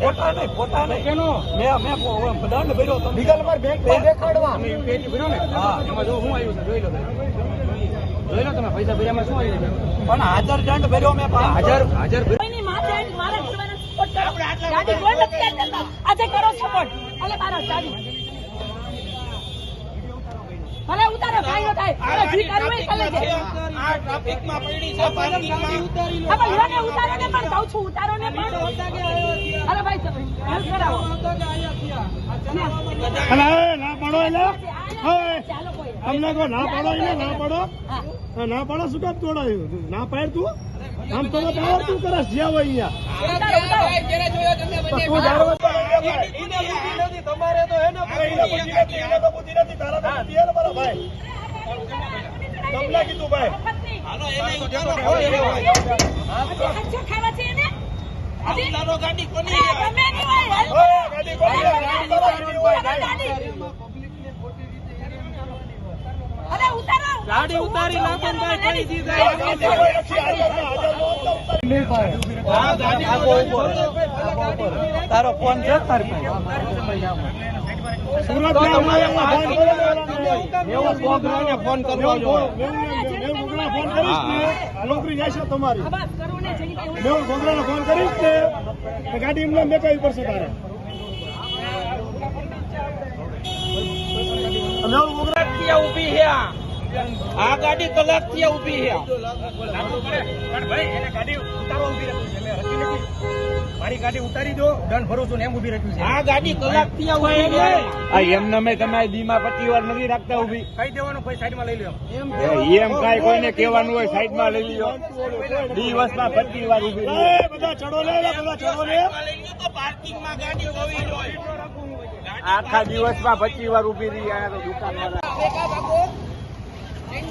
ફોટા નહીં ફોટા નહીં કેનો મેં મેં દંડ ભર્યો તમને લીગલ પર બેંકમાં દેખાડવા તમે ભર્યો ને હા. એમાં જો શું આવ્યું છે જોઈ લો જોઈ લો તમે પૈસા ભર્યામાં શું આવ્યું પણ હાજર દંડ ભર્યો મેં. હાજર હાજર ભર્યો. કરો. આજે support. અલે મારો. ભલે ઉતારો કાંઈ ન પડી છે. પાર્કિંગમાં. હા, પણ લ્યોને ઉતારો ને પણ કહું છું, ઉતારો ને પણ. અરે ભાઈ, તમે help કરાવો. અલા, એ, ના પડો એટલે કોઈ. કહો ના પાડો એટલે ના પાડો. ના પડો શું કામ તોડાયું? ના પાડ તું? આમ તો પાવર તું કરે જ્યાં હોય અહીંયા તમારે તો એને બુદ્ધિ નથી, તો બુદ્ધિ નથી, તારા બુદ્ધિ ભાઈ. તમને કીધું ભાઈ. હાલો એને ઉઠાડો હોય હજી હજુ ખાવા છે એને? હજી? ગાડી કોની અરે, ગમે નહીં હોય. ઓય, ગાડી કોની છે? ગાડી તારો ગાડી હોય, ગાડી. ગાડી. અરે, ઉતારો. ગાડી ઉતારી નાખો ને ભાઈ, કઈ દી જાય. ગાડી કોઈ નથી, હાજર ના, હાજર નો ઉતરતા. આ ગાડી આગો ઊભો રહે. તારો ફોન છે તારી પાસે? સુરત ના અમારે એમાં ફોન કરો ને મેહુલ બોગરાને ફોન કરવો જોઈએ. મેહુલ ગોગરા ફોન કરીશ ને. નોકરી જશે તમારી. મેહુલ ગોગરાને ફોન કરીશ ને ગાડી એમને મેકાવી પડશે તારે? મેહુલ ગોગરા ઊભી છે આ. ગાડી કલાકથી ઊભી છે લાગુ પડે. પણ ભાઈ એને ગાડી ઉતારવા ઊભી રાખી છે મેં હતી નથી. મારી ગાડી ઉતારી દો દંડ ભરું છું ને એમ ઊભી રાખ્યું છે આ ગાડી છે આ એમને મેં તમારી દીમાં પચી વાર નથી રાખતા ઊભી કઈ દેવાનું ભાઈ સાઈડમાં લઈ લ્યો એમ. એમ કાંઈ કોઈને કહેવાનું હોય સાઈડમાં લઈ લ્યો દિવસમાં પચી વાર ઊભી રહી. એ બધા ચડો લે લે, બધા ચડો લે લઈ લ્યો ગાડી હોવી જોઈએ આખા દિવસમાં પચી વાર ઊભી રહી આ તો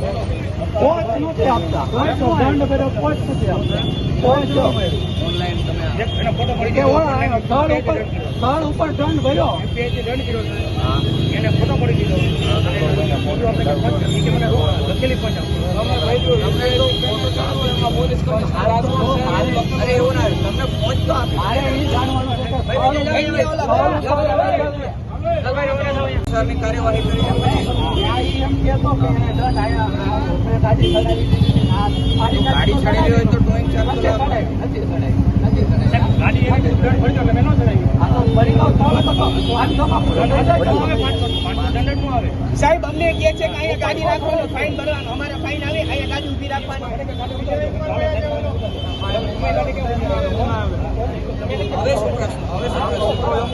ફોટો નથી આપતા. ફોન દંડ કે મને નથી કે સ્થળ ઉપર- સ્થળ એને દંડ આયા, મેં ગાડી ચડાવી દીધી. આ મારી ગાડી કાર્યવાહી કરી તો ચાલુ. સાહેબ અમને કે છે કે અહીંયા ગાડી રાખવાનો ફાઇન ભરવાનો. અમારે ફાઇન આવે અહીંયા ગાડી ઊભી રાખવાની. હવે શું પ્રશ્ન હવે શું પ્રશ્ન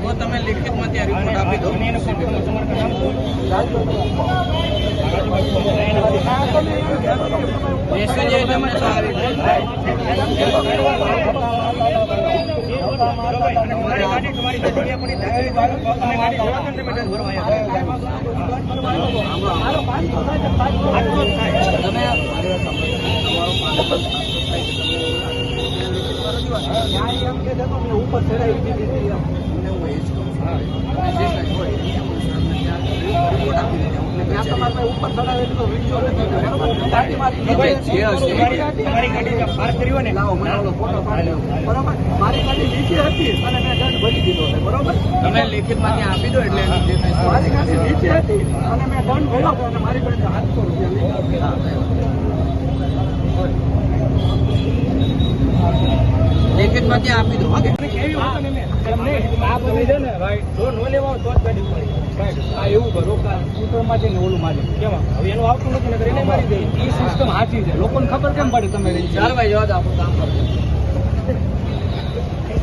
તો તમે લિખિતમાં ત્યાં રિપોર્ટ આપી દો અને એને ફોન કરો, તમારે કામ મેસેજ એ તમને તો આવી અને મારી ગાડી તમારી જે જગ્યા પડી ધારેલી બાજુ, તમે મેં પાસે મેં તમે લિખિતમાં ત્યાં આપી દો એટલે મારી ગાડી નીચે હતી અને મેં દંડ ભર્યો અને મારી ગાડી આઠસો રૂપિયા લીધા. લિખિતમાં ત્યાં આપી દો. ઓકે. છે લોકોને ખબર કેમ પડે તમે ચાલ ભાઈ જવા દો આપણું કામ. કરો